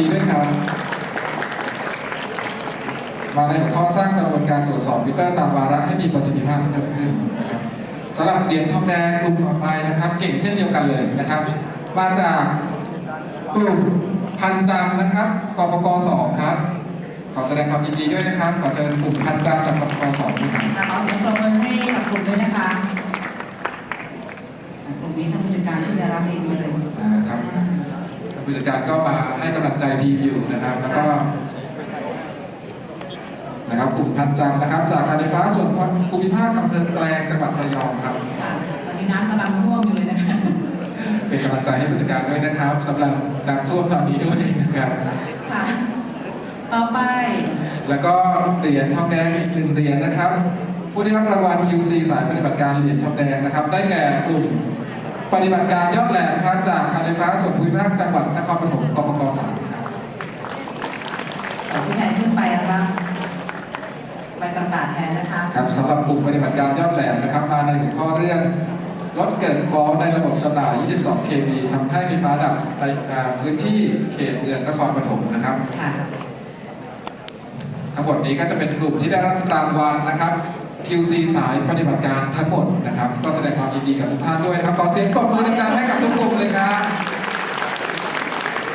ดีด้วยครับ มาในหัวข้อสร้างกระบวนการตรวจสอบมิเตอร์ตามวาระให้มีประสิทธิภาพเพิ่มขึ้นนะครับสำหรับเหรียญทองแดงกลุ่มต่อไปนะครับ เก่งเช่นเดียวกันเลยนะครับ มาจากกลุ่มพันจำนะครับกปกสองครับ ขอแสดงความยินดีด้วยนะครับ ขอเชิญกลุ่มพันจำจากกปกสองด้วยครับค่ะขอเสียงปรบมือให้กับกลุ่มด้วยนะคะอะกลุ่มนี้ท่านผู้จัดการที่ได้รับเองเลยอ่าครับท่าน ผู้จัดการก็มาให้กำลังใจทีมอยู่นะครับ แล้วก็นะครับกลุ่มพันจำนะครับ จากการไฟฟ้าส่วนภูมิภาคอำเภอแกลงจังหวัดระยองครับค่ะตอนนี้น้ำกำลังท่วมอยู่เลยนะคะ เป็นกำลังใจให้ผู้จัดการด้วยนะครับสำหรับน้ำท่วมตอนนี้ด้วยนะครับ ค่ะ ต่อไป แล้วก็เหรียญทองแดงอีกหนึ่งเหรียญนะครับ ผู้ที่รับรางวัล QC สายปฏิบัติการเหรียญทองแดงนะครับ ได้แก่กลุ่ม ปฏิบัติการยอดแหลมครับจากการไฟฟ้าส่วนภูมิภาคจังหวัดนครปฐมกปกสามครับขอผู้แทนขึ้นไปรับใบประกาศแทนนะคะครับสำหรับกลุ่มปฏิบัติการยอดแหลมนะครับมาในหัวข้อเรื่องลดเกิดฟอลในระบบจำหน่าย 22 kV ทำให้ไฟฟ้าดับในอ่าพื้นที่เขตเมืองนครปฐมนะครับค่ะทั้งหมดนี้ก็จะเป็นกลุ่มที่ได้รับรางวัลนะครับ QC สายปฏิบัติการทั้งหมดนะครับ ก็แสดงความยินดีกับทุกท่านด้วยนะครับขอเสียงปรบมือดังๆให้กับทุกกลุ่มเลยครับ